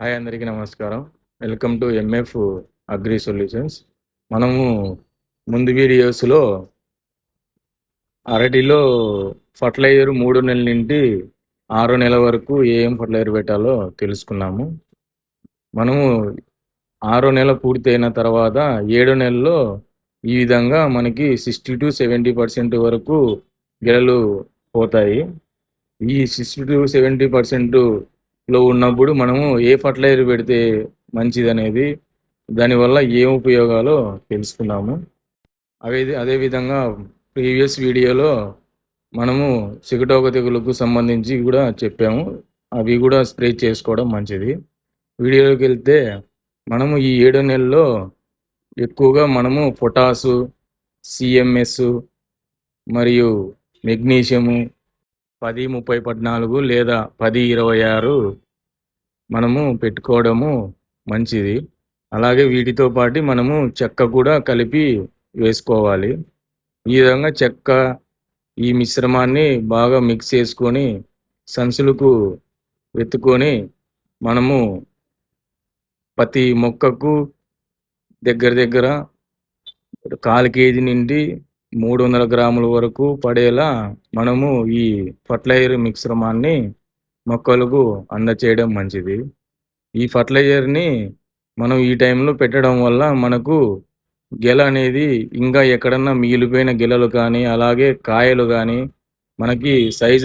Hi అందరికీ నమస్కారం. Welcome to MF agri solutions మనము ముందు వీడియోస్లో అరటిలో ఫర్టిలైజర్ మూడు నెలల నుండి ఆరో నెల వరకు ఏం ఫర్టిలైజర్ పెట్టాలో తెలుసుకున్నాము. మనము ఆరో నెల పూర్తయిన తర్వాత ఏడో నెలలో ఈ విధంగా మనకి సిక్స్టీ టు సెవెంటీ పర్సెంట్ వరకు గెలలు పోతాయి. ఈ సిక్స్టీ టు సెవెంటీ పర్సెంట్ లో ఉన్నప్పుడు మనము ఏ ఫర్టిలైజర్ పెడితే మంచిది అనేది దానివల్ల ఏం ఉపయోగాలో తెలుసుకున్నాము. అవే అదేవిధంగా ప్రీవియస్ వీడియోలో మనము చికటోక తెగులకు సంబంధించి కూడా చెప్పాము. అవి కూడా స్ప్రే చేసుకోవడం మంచిది. వీడియోలోకి వెళ్తే మనము ఈ ఏడు నెలల్లో ఎక్కువగా మనము పొటాసు సిఎంఎస్ మరియు మెగ్నీషియము పది ముప్పై పద్నాలుగు లేదా పది ఇరవై ఆరు మనము పెట్టుకోవడము మంచిది. అలాగే వీటితో పాటు మనము చెక్క కూడా కలిపి వేసుకోవాలి. ఈ విధంగా చెక్క ఈ మిశ్రమాన్ని బాగా మిక్స్ చేసుకొని సంచులకు వెతుకొని మనము ప్రతి మొక్కకు దగ్గర దగ్గర కాలు కేజీ నుండి మూడు వందల గ్రాముల వరకు పడేలా మనము ఈ ఫర్టిలైజర్ మిశ్రమాన్ని మొక్కలకు అందచేయడం మంచిది. ఈ ఫర్టిలైజర్ని మనం ఈ టైంలో పెట్టడం వల్ల మనకు గెల అనేది ఇంకా ఎక్కడన్నా మిగిలిపోయిన గెలలు కానీ అలాగే కాయలు కానీ మనకి సైజు